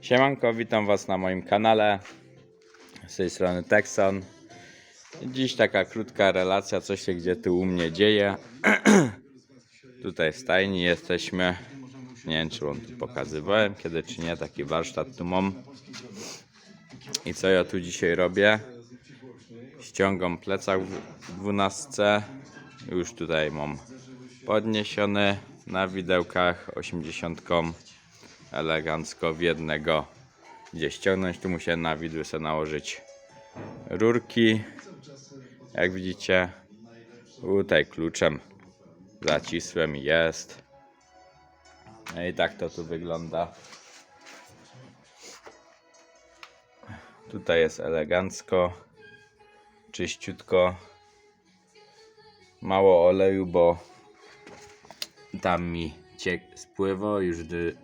Siemanko, witam Was na moim kanale. Z tej strony Texon. Dziś taka krótka relacja, co się gdzie tu u mnie dzieje. Tutaj w stajni jesteśmy. Nie wiem, czy Wam tu pokazywałem kiedy, czy nie. Taki warsztat tu mam. I co ja tu dzisiaj robię? Ściągam plecak w 12. Już tutaj mam podniesiony na widełkach 80 elegancko w jednego gdzie ściągnąć. Tu musiałem na widły sobie nałożyć rurki. Jak widzicie, tutaj kluczem zacisłem jest. No i tak to tu wygląda. Tutaj jest elegancko, czyściutko. Mało oleju, bo tam mi ciek spływa już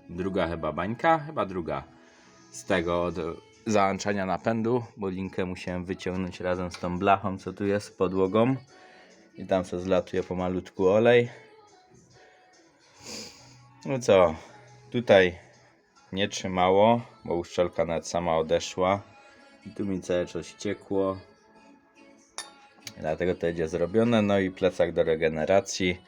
druga chyba bańka, chyba druga z tego od załączania napędu, bo linkę musiałem wyciągnąć razem z tą blachą, co tu jest podłogą i tam co zlatuje pomalutku olej. No co, tutaj nie trzymało, bo uszczelka nawet sama odeszła i tu mi całe coś ciekło. Dlatego to będzie zrobione. No i plecak do regeneracji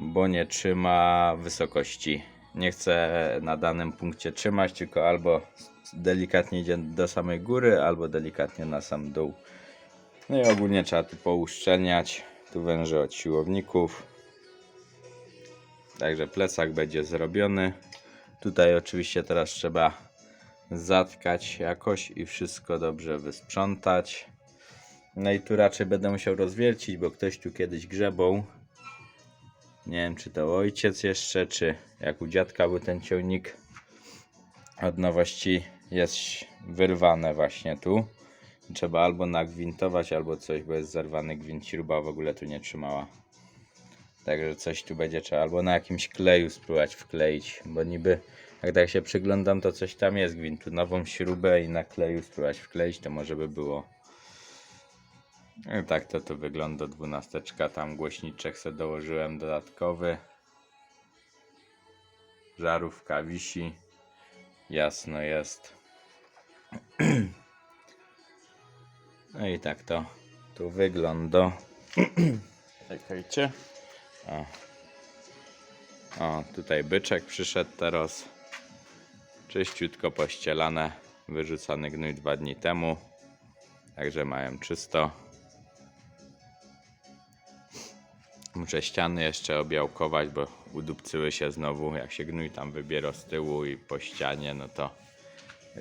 bo nie trzyma wysokości. Nie chcę na danym punkcie trzymać, tylko albo delikatnie idzie do samej góry, albo delikatnie na sam dół. No i ogólnie trzeba tu pouszczelniać. Tu węże od siłowników. Także plecak będzie zrobiony. Tutaj oczywiście teraz trzeba zatkać jakoś i wszystko dobrze wysprzątać. No i tu raczej będę musiał rozwiercić, bo ktoś tu kiedyś grzebał. Nie wiem, czy to ojciec jeszcze, czy jak u dziadka był ten ciągnik od nowości jest wyrwane właśnie tu. Trzeba albo nagwintować, albo coś, bo jest zerwany gwint, śruba w ogóle tu nie trzymała. Także coś tu będzie trzeba albo na jakimś kleju spróbować wkleić, bo niby jak tak się przyglądam, to coś tam jest gwintu. Nową śrubę i na kleju spróbować wkleić, to może by było. I tak to tu wygląda dwunasteczka. Tam głośniczek sobie dołożyłem dodatkowy. Żarówka wisi. Jasno jest. No i tak to tu wygląda. Czekajcie. O. o, tutaj byczek przyszedł teraz. Czyściutko pościelane. Wyrzucany gnój dwa dni temu. Także mają czysto. Muszę ściany jeszcze obiałkować, bo udupcyły się znowu. Jak się gnój tam wybiera z tyłu i po ścianie, no to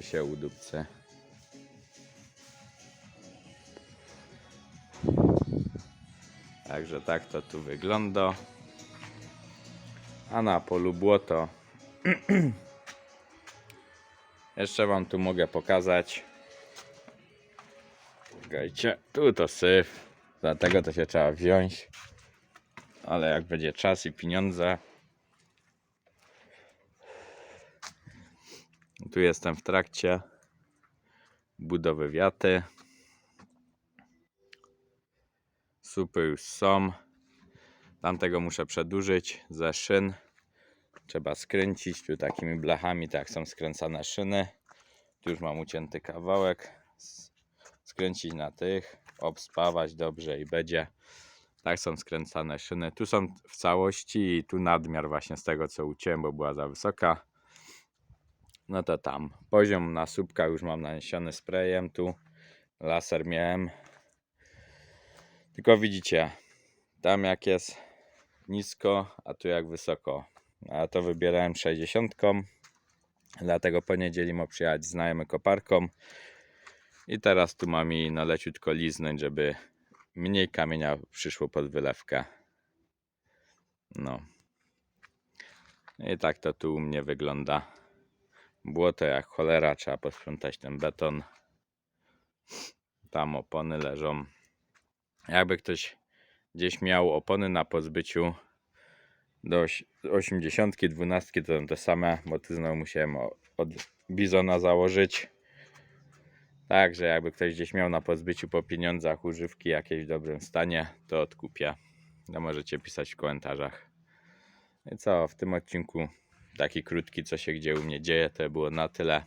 się udupcy. Także tak to tu wygląda. A na polu błoto. Jeszcze wam tu mogę pokazać. Czekajcie, tu to syf. Dlatego to się trzeba wziąć ale jak będzie czas i pieniądze. Tu jestem w trakcie budowy wiaty. Supy już są. Tamtego muszę przedłużyć ze szyn. Trzeba skręcić tu takimi blachami, tak są skręcane szyny. Tu już mam ucięty kawałek. Skręcić na tych, obspawać dobrze i będzie. Tak są skręcane szyny. Tu są w całości i tu nadmiar właśnie z tego co uciąłem, bo była za wysoka. No to tam. Poziom na słupka już mam naniesiony sprayem. Tu laser miałem. Tylko widzicie, tam jak jest nisko, a tu jak wysoko. A to wybierałem 60. Dlatego po niedzieli ma przyjechać znajomy koparką. I teraz tu mam jej no leciutko liznąć, żeby mniej kamienia przyszło pod wylewkę. No. I tak to tu u mnie wygląda. Błoto jak cholera, trzeba posprzątać ten beton. Tam opony leżą. Jakby ktoś gdzieś miał opony na pozbyciu do oś- 80, 12 to są te same, bo tu znowu musiałem od bizona założyć. Także jakby ktoś gdzieś miał na pozbyciu po pieniądzach używki jakieś w dobrym stanie, to odkupię. No możecie pisać w komentarzach. I co, w tym odcinku taki krótki, co się gdzie u mnie dzieje, to było na tyle.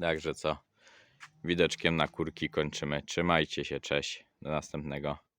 Także co, widoczkiem na kurki kończymy. Trzymajcie się, cześć, do następnego.